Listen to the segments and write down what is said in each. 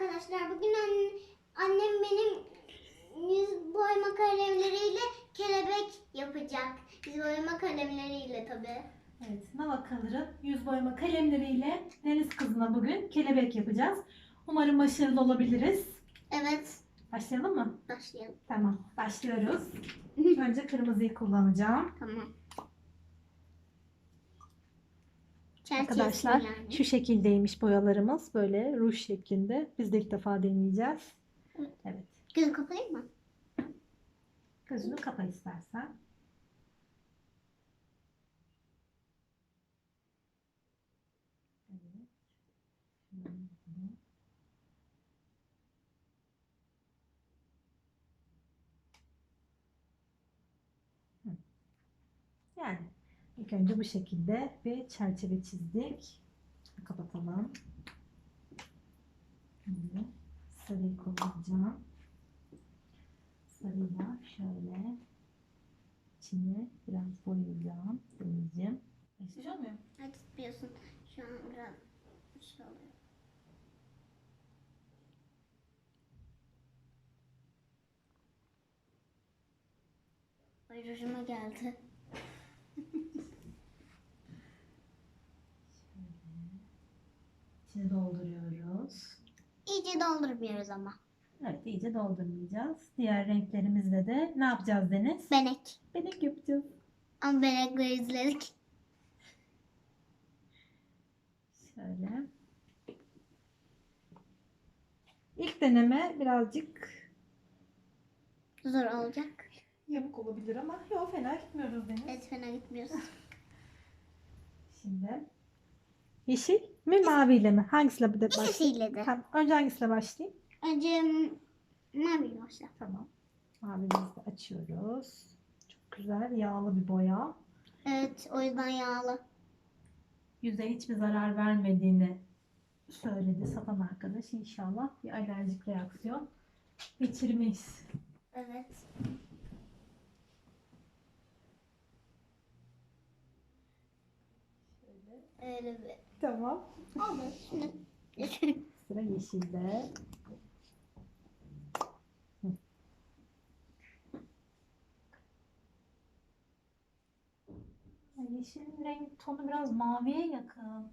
Arkadaşlar bugün an- annem benim yüz boyama kalemleriyle kelebek yapacak. Yüz boyama kalemleriyle tabii. Evet, Nava Color'ın yüz boyama kalemleriyle Deniz kızına bugün kelebek yapacağız. Umarım başarılı olabiliriz. Evet Başlayalım mı? başlayalım. Tamam, başlıyoruz. Önce kırmızıyı kullanacağım. Tamam. Çerçevesi Arkadaşlar yani. şu şekildeymiş boyalarımız. Böyle ruj şeklinde. Biz de ilk defa deneyeceğiz. Evet. Evet. Gözü kapayım mı? Gözünü kapa istersen. Evet. Şöyle. Hı. Yani ilk önce bu şekilde bir çerçeve çizdik. Kapatalım. Şimdi sarıyı kullanacağım. Sarıyla şöyle içine biraz boyayacağım. Deneyeceğim. Başlayacak mıyım? Hadi tutuyorsun. Şu an biraz şey oluyor. Ay rujuma geldi. İçine dolduruyoruz. İyice doldurmuyoruz ama. Evet iyice doldurmayacağız. Diğer renklerimizle de ne yapacağız Deniz? Benek. Benek yapacağız. Ama benekleri izledik. Şöyle. İlk deneme birazcık Zor olacak. yamuk olabilir ama yok fena gitmiyoruz Deniz. Evet fena gitmiyoruz. Şimdi yeşil mi maviyle mi? Hangisiyle bir de başlayayım? İkisiyle de. Tamam. Önce hangisiyle başlayayım? Önce mavi başla. Tamam. Mavimizi de açıyoruz. Çok güzel yağlı bir boya. Evet o yüzden yağlı. Yüze hiçbir zarar vermediğini söyledi satan arkadaş. İnşallah bir alerjik reaksiyon geçirmeyiz. Evet. Öyle bir. Tamam. Şimdi Sıra yeşilde. Yeşilin renk tonu biraz maviye yakın.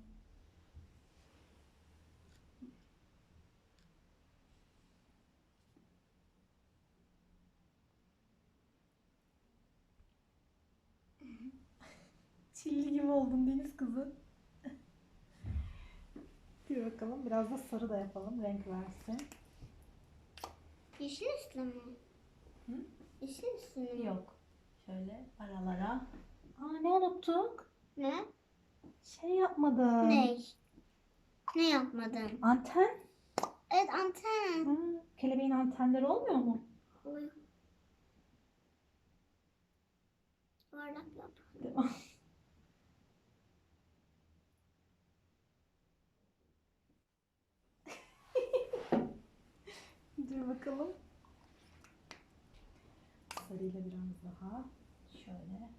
Çilli gibi oldun deniz kızı. Bir bakalım biraz da sarı da yapalım renk versin. yeşil üstü mü? Hı? Yeşil üstü mü? Yok. Şöyle aralara. Aa ne unuttuk? Ne? Şey yapmadım. Ne? Ne yapmadın? Anten. Evet anten. Hı, kelebeğin antenleri olmuyor mu? Oy. Yuvarlak yap. Dur bakalım. Sarıyla biraz daha. Şöyle.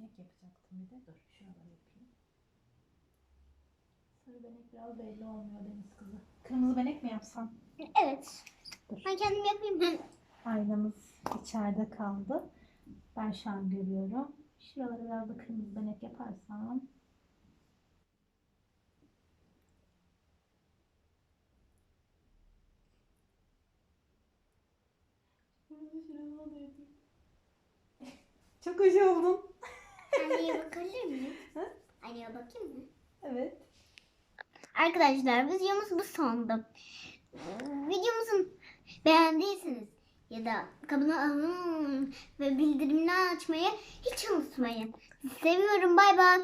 Yapacaktım bir de. Dur şuraları yapayım. Sarı benek biraz belli olmuyor deniz kızı. Kırmızı benek mi yapsam? Evet. Dur. Ben kendim yapayım. Ben Aynamız içeride kaldı. Ben şu an görüyorum. Şuraları biraz da kırmızı benek yaparsam. Çok hoş oldun. anneye bakabilir miyim? Hı? Anneye bakayım mı? Evet. Arkadaşlar videomuz bu sondu. Videomuzu beğendiyseniz ya da abone olmayı ve bildirimleri açmayı hiç unutmayın. Seviyorum. Bay bay.